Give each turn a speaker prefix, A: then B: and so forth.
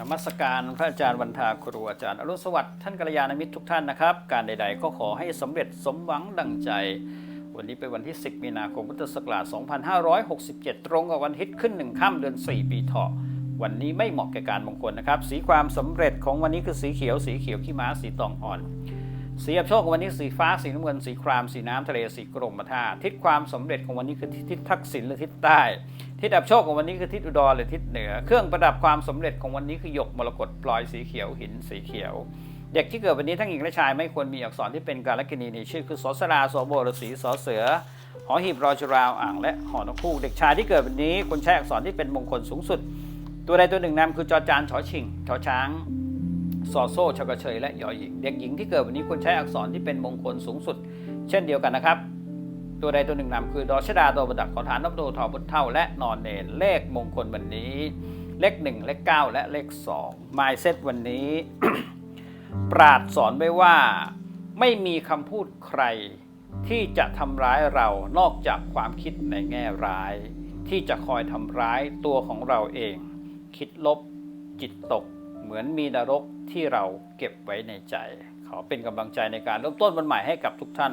A: นมัสการพระอาจารย์วันทาครูอาจารย์ อรุณสวัสดิ์ท่านกัลยาณมิตรทุกท่านนะครับ การใด ๆ ก็ขอให้สำเร็จสมหวังดังใจ วันนี้เป็นวันที่ 10 มีนาคมพุทธศักราช 2567 ตรงกับวันอาทิตขึ้นหนึ่งค่ำเดือน 4 ปีเถาะวันนี้ไม่เหมาะแก่การมงคลนะครับ สีความสำเร็จของวันนี้คือสีเขียว สีเขียวขี้ม้าสีตองอ่อนสีอับโชคของวันนี้สีฟ้าสีน้ำเงินสีครามสีน้ำทะเลสีกรมท่าทิศความสำเร็จของวันนี้คือทิศทักษิณหรือทิศใต้ ทิศอับโชคของวันนี้คือทิศอุดรหรือทิศเหนือ เครื่องประดับความสำเร็จของวันนี้คือหยกมรกตพลอยสีเขียวหินสีเขียว เด็กที่เกิดวันนี้ทั้งหญิงและชายไม่ควรมีอักษรที่เป็นการลกษณีในชื่อคือสอสราสอโบรสีสอเสือหอหีบรอจุราวอ่างและหอนกคู่เด็กชายที่เกิดวันนี้ควรใช้อักษรที่เป็นมงคลสูงสุด ตัวใดตัวหนึ่งนำคือจอจานฉอชิงชอช้างซอโซ่ชกเชยและยอหญิง เด็กหญิงที่เกิดวันนี้ควรใช้อักษรที่เป็นมงคลสูงสุด เช่นเดียวกันนะครับ ตัวใดตัวหนึ่งนำคือ ดอชดาตัวประดับขอทานนบโดทอบุตเท่า และนอนเนรเลขมงคลวันนี้ เลข1เลข9และเลข2 m ม s e t วันนี้ ปราดสอนไว้ว่าไม่มีคำพูดใครที่จะทำร้ายเรานอกจากความคิดในแง่ร้าย ที่จะคอยทำร้ายตัวของเราเอง คิดลบ จิตตก เหมือนมีนรกที่เราเก็บไว้ในใจ ขอเป็นกำลังใจในการเริ่มต้นวันใหม่ให้กับทุกท่าน